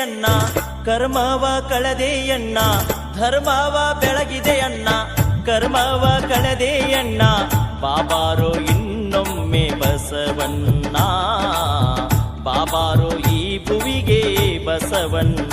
ಅಣ್ಣ ಕರ್ಮವ ಕಳೆದೆ ಅಣ್ಣ ಧರ್ಮವ ಬೆಳಗಿದೆ ಅಣ್ಣ ಕರ್ಮವ ಅಣ್ಣ ಬಾಬಾರೋ ಇನ್ನೊಮ್ಮೆ ಬಸವಣ್ಣ, ಬಾಬಾರೋ ಈ ಭುವಿಗೆ ಬಸವಣ್ಣ.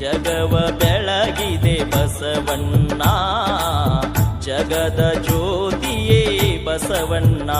ಜಗವ ಬೆಳಗಿದೆ ಬಸವಣ್ಣ. ಜಗದ ಜ್ಯೋತಿಯೇ ಬಸವಣ್ಣ.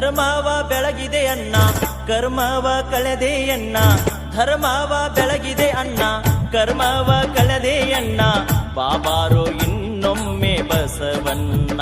ಧರ್ಮವ ಬೆಳಗಿದೆ ಅಣ್ಣ, ಕರ್ಮವ ಕಳೆದೆ ಅಣ್ಣ, ಧರ್ಮವ ಬೆಳಗಿದೆ ಅಣ್ಣ, ಕರ್ಮವ ಕಳೆದೆ ಅಣ್ಣ. ಬಾಬಾರೋ ಇನ್ನೊಮ್ಮೆ ಬಸವಣ್ಣ.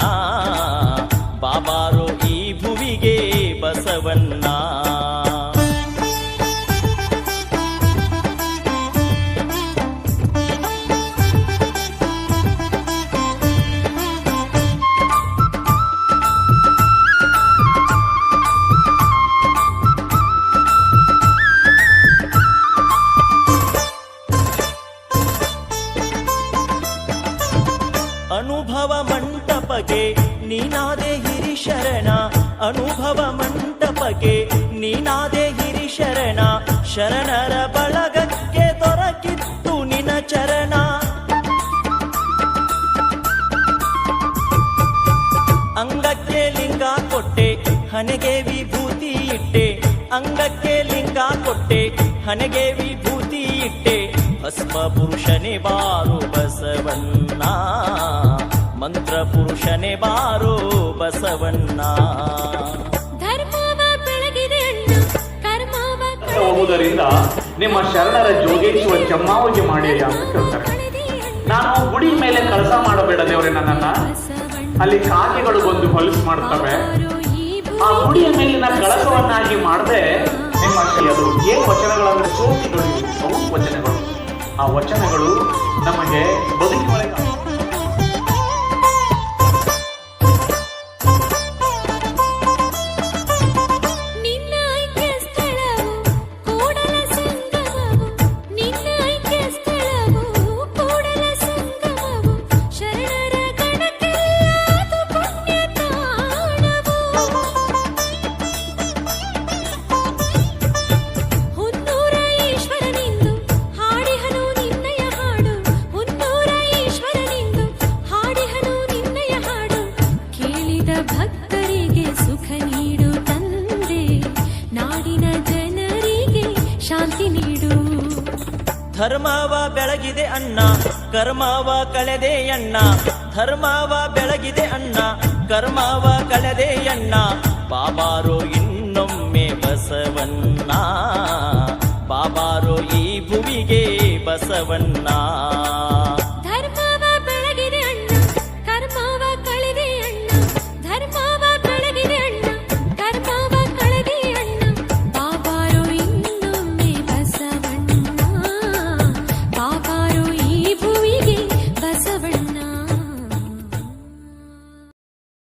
ಮಂಟಪಗೆ ನೀನಾದೆ ಹಿರಿಶರಣ ಶರಣರ ಬಳಗಕ್ಕೆ ದೊರಕಿತ್ತು ನಿನ ಚರಣ. ಅಂಗಕ್ಕೆ ಲಿಂಗ ಕೊಟ್ಟೆ ಹನಗೆ ವಿಭೂತಿ ಇಟ್ಟೆ. ಅಂಗಕ್ಕೆ ಲಿಂಗ ಕೊಟ್ಟೆ ಹನಗೆ ವಿಭೂತಿ ಇಟ್ಟೆ. ಭಸ್ಮ ಪುರುಷನೆ ಬಾರು ಬಸವನ್ನ ಮಂತ್ರ ಪುರುಷನೇ ಬಾರು ಬಸವಣ್ಣ. ಹೋಗುವುದರಿಂದ ನಿಮ್ಮ ಶರಣರ ಜೋಗೇಶ್ವರ ಚಮ್ಮಾವಿಗೆ ಮಾಡಿ ಅಂತ ಕೇಳ್ತಾರೆ ನಾನು ಗುಡಿ ಮೇಲೆ ಕಳಸ ಮಾಡಬೇಡ ದೇವರೇ ನನ್ನನ್ನ. ಅಲ್ಲಿ ಕಾಗೆಗಳು ಬಂದು ಹೊಲಸು ಮಾಡ್ತವೆ. ಆ ಗುಡಿಯ ಮೇಲಿನ ಕಳಸವನ್ನಾಗಿ ಮಾಡದೆ ನಿಮ್ಮ ಅದು ಏನು ವಚನಗಳಂದ್ರೆ ಸೋತಿಗಳು ವಚನಗಳು ಆ ವಚನಗಳು ನಮಗೆ ಬದುಕಿನೊಳಗೆ ಧರ್ಮವ ಬೆಳಗಿದೆ ಅಣ್ಣ, ಕರ್ಮವ ಕಳೆದೆ ಅಣ್ಣ, ಧರ್ಮವ ಬೆಳಗಿದೆ ಅಣ್ಣ, ಕರ್ಮವ ಕಳೆದೆ ಅಣ್ಣ, ಬಾಬಾರೋ ಇನ್ನೊಮ್ಮೆ ಬಸವಣ್ಣ, ಬಾಬಾರೋ ಈ ಭುವಿಗೆ ಬಸವಣ್ಣ.